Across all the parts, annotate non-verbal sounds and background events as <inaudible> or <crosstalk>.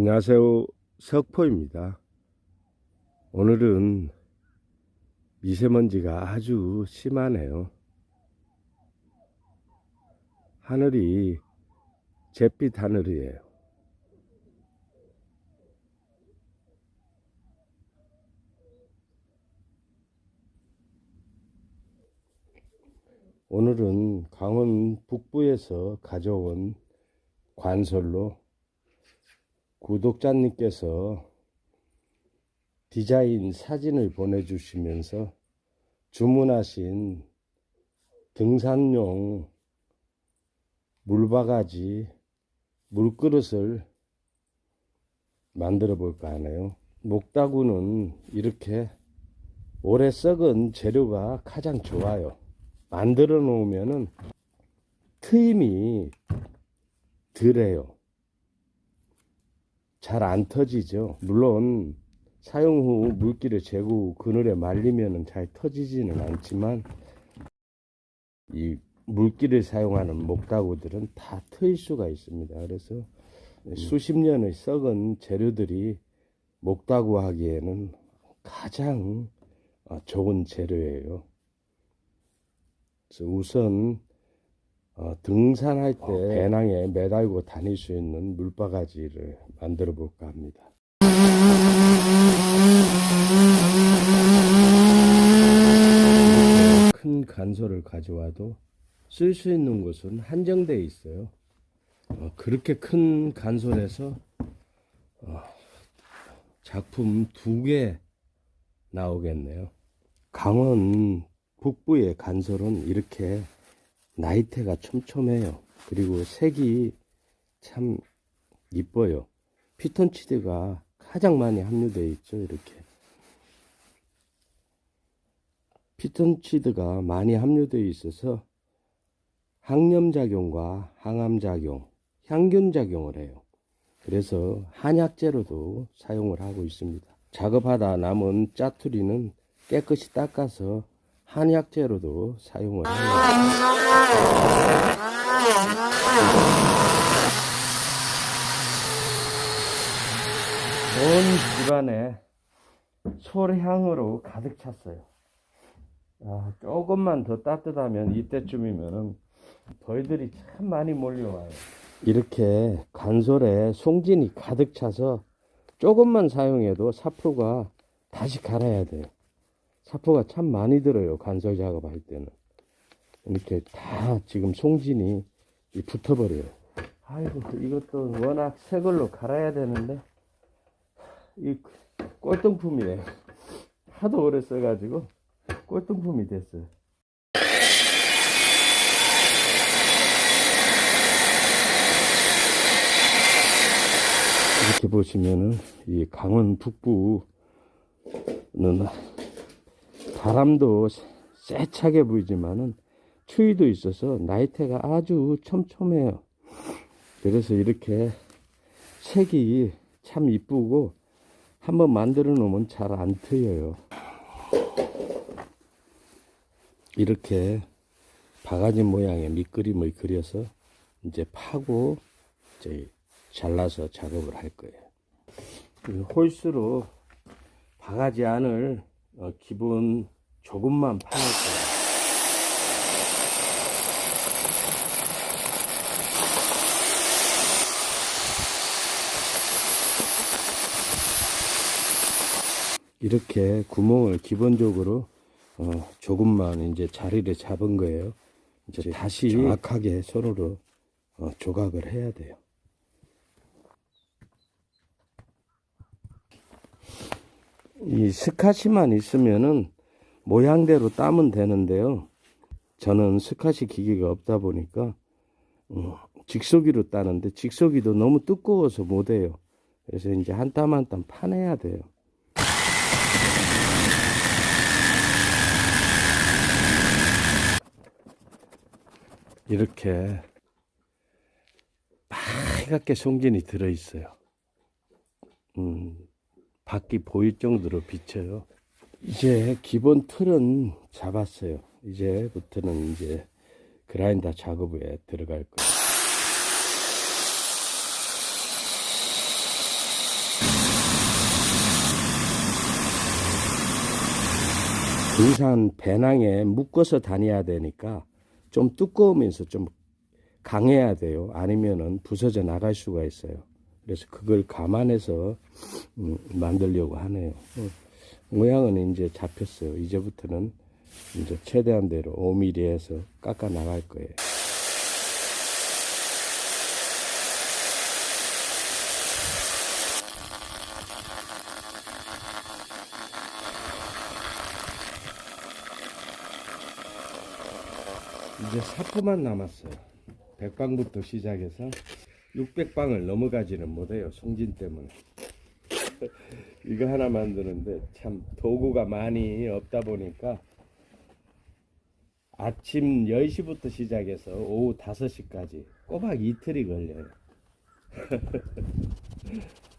안녕하세요. 석포입니다. 오늘은 미세먼지가 아주 심하네요. 하늘이 잿빛 하늘이에요. 오늘은 강원 북부에서 가져온 관솔로 구독자님께서 디자인 사진을 보내주시면서 주문하신 등산용 물바가지 물그릇을 만들어 볼까 하네요. 목다구는 이렇게 오래 썩은 재료가 가장 좋아요. 만들어 놓으면은 트임이 덜해요. 잘 안 터지죠. 물론 사용 후 물기를 제거 후 그늘에 말리면 잘 터지지는 않지만 이 물기를 사용하는 목다구들은 다 트일 수가 있습니다. 그래서 수십 년의 썩은 재료들이 목다구 하기에는 가장 어, 좋은 재료예요. 그래서 우선 어, 등산할 때 배낭에 매달고 다닐 수 있는 물바가지를 만들어 볼까 합니다. 큰 간소를 가져와도 쓸 수 있는 곳은 한정되어 있어요. 어, 그렇게 큰 간소에서 어, 작품 두 개 나오겠네요. 강원 북부의 간솔은 이렇게 나이테가 촘촘해요. 그리고 색이 참 이뻐요. 피톤치드가 가장 많이 함유되어 있죠. 이렇게. 피톤치드가 많이 함유되어 있어서 항염작용과 항암작용, 향균작용을 해요. 그래서 한약재로도 사용을 하고 있습니다. 작업하다 남은 짜투리는 깨끗이 닦아서 한약재로도 사용을 합니다. 온 집안에 솔향으로 가득 찼어요. 아, 조금만 더 따뜻하면 이때쯤이면은 벌들이 참 많이 몰려와요. 이렇게 간솔에 송진이 가득 차서 조금만 사용해도 사포가 다시 갈아야 돼요. 사포가 참 많이 들어요. 간솔 작업할 때는. 이렇게 다 지금 송진이 붙어버려요. 아이고, 이것도 워낙 새 걸로 갈아야 되는데, 이 꼴등품이에요. <laughs> 하도 오래 써가지고 꼴등품이 됐어요. 이렇게 보시면은 이 강원 북부는 바람도 세차게 불지만은 추위도 있어서 나이테가 아주 촘촘해요. 그래서 이렇게 색이 참 이쁘고 한번 만들어 놓으면 잘 안 트여요. 이렇게 바가지 모양의 밑그림을 그려서 이제 파고 이제 잘라서 작업을 할 거예요. 이 홀수로 바가지 안을 어, 기본 조금만 파낼 거예요. 이렇게 구멍을 기본적으로 어, 조금만 이제 자리를 잡은 거예요. 이제 다시 정확하게 손으로 어, 조각을 해야 돼요. 이 스카시만 있으면은 모양대로 따면 되는데요. 저는 스카시 기계가 없다 보니까 어, 직소기로 따는데 직소기도 너무 두꺼워서 못해요. 그래서 이제 한 땀 한 땀 파내야 돼요. 이렇게 빨갛게 송진이 들어있어요. 음, 밖이 보일 정도로 비쳐요. 이제 기본 틀은 잡았어요. 이제부터는 이제 그라인더 작업에 들어갈 거예요. 등산 배낭에 묶어서 다녀야 되니까 좀 두꺼우면서 좀 강해야 돼요. 아니면은 부서져 나갈 수가 있어요. 그래서 그걸 감안해서 음, 만들려고 하네요. 어, 모양은 이제 잡혔어요. 이제부터는 이제 최대한 대로 5mm에서 깎아 나갈 거예요. 이제 사포만 남았어요. 100방부터 시작해서 600방을 넘어가지는 못해요. 송진 때문에. <laughs> 이거 하나 만드는데 참 도구가 많이 없다 보니까 아침 10시부터 시작해서 오후 5시까지 꼬박 이틀이 걸려요. <laughs>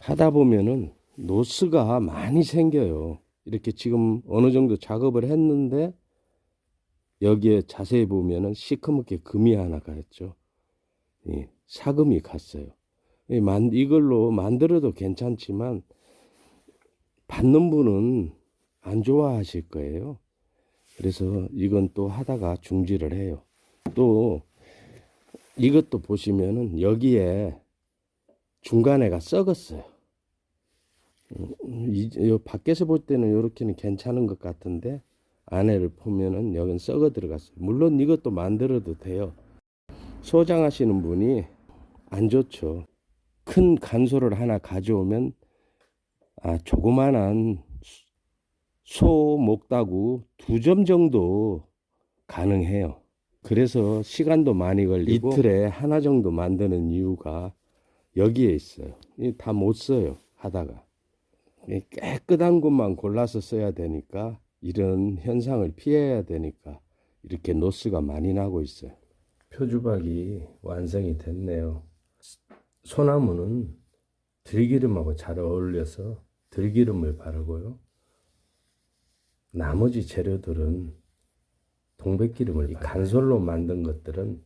하다 보면은 노스가 많이 생겨요. 이렇게 지금 어느 정도 작업을 했는데 여기에 자세히 보면은 시커멓게 금이 하나 가 있죠. 이 사금이 갔어요. 이 만, 이걸로 만들어도 괜찮지만 받는 분은 안 좋아하실 거예요. 그래서 이건 또 하다가 중지를 해요. 또 이것도 보시면은 여기에 중간에가 썩었어요. 음, 이, 요 밖에서 볼 때는 이렇게는 괜찮은 것 같은데 안에를 보면은 여긴 썩어 들어갔어요. 물론 이것도 만들어도 돼요. 소장하시는 분이 안 좋죠. 큰 간소를 하나 가져오면 아 조그만한 소 목다구 두 점 정도 가능해요. 그래서 시간도 많이 걸리고 이틀에 하나 정도 만드는 이유가 여기에 있어요. 다 못 써요 하다가 이 깨끗한 곳만 골라서 써야 되니까 이런 현상을 피해야 되니까 이렇게 노스가 많이 나고 있어요. 표주박이 완성이 됐네요. 소나무는 들기름하고 잘 어울려서 들기름을 바르고요. 나머지 재료들은 동백기름을 이 간솔로 만든 것들은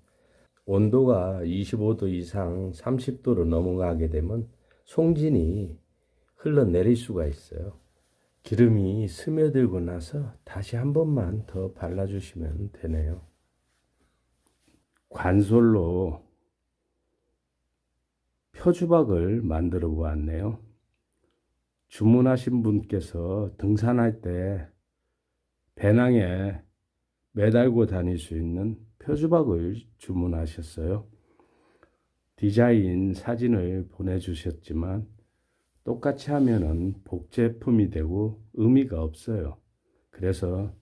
온도가 25도 이상 30도로 넘어가게 되면 송진이 흘러내릴 수가 있어요. 기름이 스며들고 나서 다시 한 번만 더 발라주시면 되네요. 관솔로 표주박을 만들어 보았네요. 주문하신 분께서 등산할 때 배낭에 매달고 다닐 수 있는 표주박을 주문하셨어요. 디자인 사진을 보내주셨지만 똑같이 하면은 복제품이 되고 의미가 없어요. 그래서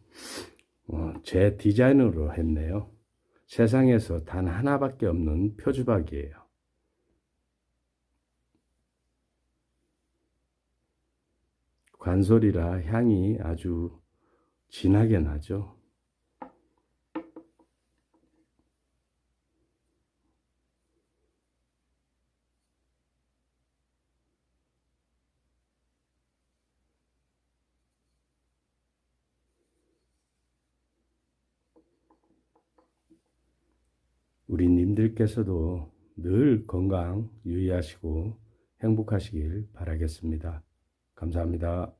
어, 제 디자인으로 했네요. 세상에서 단 하나밖에 없는 표주박이에요. 관솔이라 향이 아주 진하게 나죠. 우리 님들께서도 늘 건강 유의하시고 행복하시길 바라겠습니다. 감사합니다.